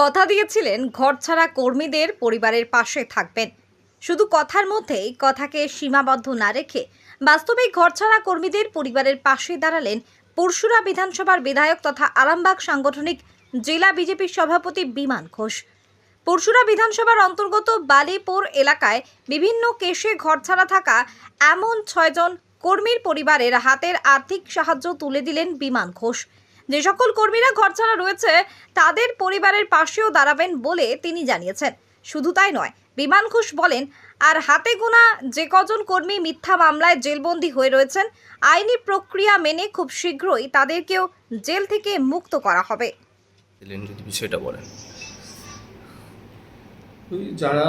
কথা দিয়েছিলেন, ঘরছাড়া কর্মীদের পরিবারের পাশে থাকবেন। শুধু কথার মধ্যেই কথাকে সীমাবদ্ধ না রেখে বাস্তবিক ঘরছাড়া কর্মীদের পরিবারের পাশে দাঁড়ালেন পরশুরা বিধানসভার বিধায়ক তথা আরামবাগ সাংগঠনিক জেলা বিজেপির সভাপতি বিমান ঘোষ। পরশুরা বিধানসভার অন্তর্গত বালিপুর এলাকায় বিভিন্ন কেসে ঘরছাড়া থাকা এমন ছয়জন কর্মীর পরিবারের হাতের আর্থিক সাহায্য তুলে দিলেন বিমান ঘোষ। যে সকল কর্মীরা ঘরছাড়া রয়েছে তাদের পরিবারের পাশেও দাঁড়াবেন বলে তিনি জানিয়েছেন। শুধু তাই নয় বিমান ঘোষ বলেন আর হাতে গোনা যে কজন কর্মী মিথ্যা মামলায় জেলবন্দী হয়ে রয়েছেন আইনি প্রক্রিয়া মেনে খুব শীঘ্রই তাদেরকেও জেল থেকে মুক্ত করা হবে। যদি বিষয়টা বলেন। যারা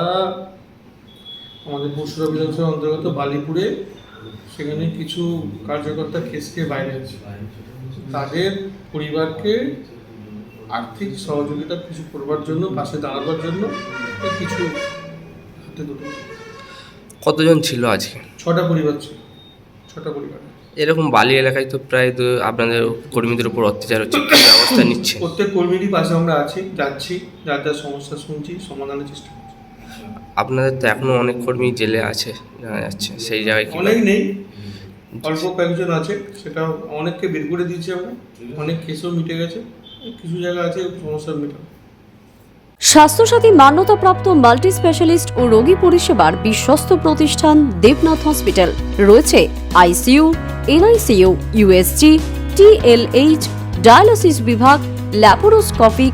আমাদের পরশুরা বিধানসভার অন্তর্গত বালিপুরে সেখানে কিছু কার্যকর্তা কেসকে বাইরে আছে। তাদের পরিবারকে আর্থিক সহযোগিতা কিছু করবার জন্য পাশে দাঁড়াবার জন্য কিছু হাতে দুটো কতজন ছিল আজকে? ছটা পরিবার ছিল। ছটা পরিবার। এরকম বালি এলাকায় তো প্রায় আপনাদের কর্মীদের উপর অত্যাচার হচ্ছে ব্যবস্থা নিচ্ছে প্রত্যেক কর্মীরই পাশে আমরা আছি যাচ্ছি যার যার সমস্যা শুনছি সমাধানের চেষ্টা করছি। আপনাদের তো এখনও অনেক কর্মী জেলে আছে জানা যাচ্ছে সেই জায়গায় অনেক নেই। অল্প কয়েকজন আছে সেটা অনেককে বের করে দিয়েছি আমরা। অনেক কেসও মিটে গেছে কিছু জায়গা আছে সমস্যা মেটানো স্বাস্থ্যসাথী মান্যতাপ্রাপ্ত মাল্টি স্পেশালিস্ট ও রোগী পরিষেবার বিশ্বস্ত প্রতিষ্ঠান দেবনাথ হসপিটাল। রয়েছে ICU NICU USG TLH dialysis বিভাগ ল্যাপারোস্কোপিক